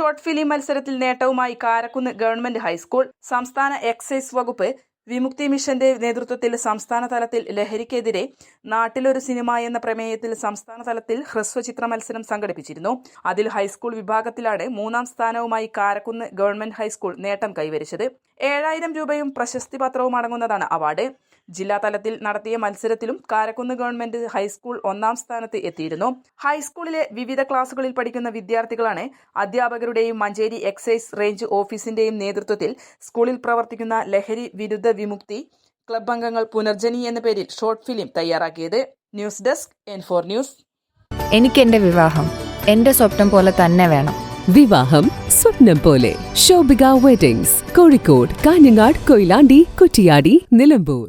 Short film മത്സരത്തിൽ നേട്ടവുമായി Karakkunnu government high school സംസ്ഥാന എക്സൈസ് വകുപ്പ് വിമുക്തി മിഷന്റെ നേതൃത്വത്തിൽ സംസ്ഥാന തലത്തിൽ ലഹരിക്കെതിരെ നാട്ടിലൊരു സിനിമ എന്ന പ്രമേയത്തിൽ സംസ്ഥാന തലത്തിൽ ഹ്രസ്വചിത്ര മത്സരം സംഘടിപ്പിച്ചിരുന്നു. അതിൽ ഹൈസ്കൂൾ വിഭാഗത്തിലാണ് മൂന്നാം സ്ഥാനവുമായി കാരക്കുന്ന് ഗവൺമെന്റ് ഹൈസ്കൂൾ നേട്ടം കൈവരിച്ചത്. ഏഴായിരം രൂപയും പ്രശസ്തി പത്രവും അടങ്ങുന്നതാണ് അവാർഡ്. ജില്ലാ തലത്തിൽ നടത്തിയ മത്സരത്തിലും കാരക്കുന്ന് ഗവൺമെന്റ് ഹൈസ്കൂൾ ഒന്നാം സ്ഥാനത്ത് എത്തിയിരുന്നു. ഹൈസ്കൂളിലെ വിവിധ ക്ലാസുകളിൽ പഠിക്കുന്ന വിദ്യാർത്ഥികളാണ് അധ്യാപകരുടെയും മഞ്ചേരി എക്സൈസ് റേഞ്ച് ഓഫീസിന്റെയും നേതൃത്വത്തിൽ സ്കൂളിൽ പ്രവർത്തിക്കുന്ന ലഹരി വിരുദ്ധ വിമുക്തി ക്ലബ് അംഗങ്ങൾ പുനർജനി എന്ന പേരിൽ ഷോർട്ട് ഫിലിം തയ്യാറാക്കിയത്. News desk N four news. എനിക്ക് എന്റെ വിവാഹം എന്റെ സ്വപ്നം പോലെ തന്നെ വേണം. വിവാഹം സ്വപ്നം പോലെ. ശോഭിക വെഡിങ്സ് കോഴിക്കോട് കാഞ്ഞങ്ങാട് കൊയിലാണ്ടി കുറ്റിയാടി നിലമ്പൂർ.